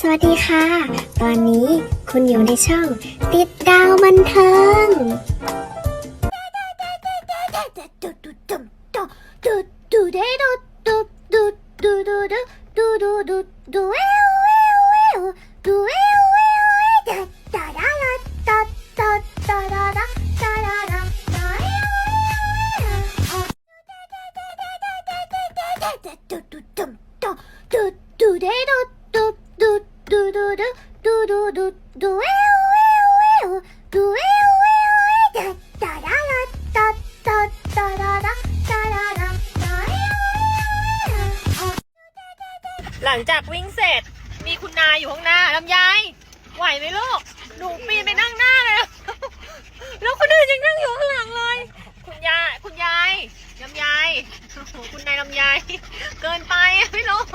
สวัสดีค่ะ ตอนนี้คุณอยู่ในช่อง ติดดาวบันเทิง หลังจากวิ่งเสร็จ มีคุณนายอยู่ข้างหน้าลำไยไหวไหมลูกหนูปีนไปนั่งหน้าเลย แล้วคนอื่นยังนั่งอยู่ข้างหลังเลย คุณยายคุณยายลำไยโอ้โหคุณนายลำไยเกินไปอะพี่ลูก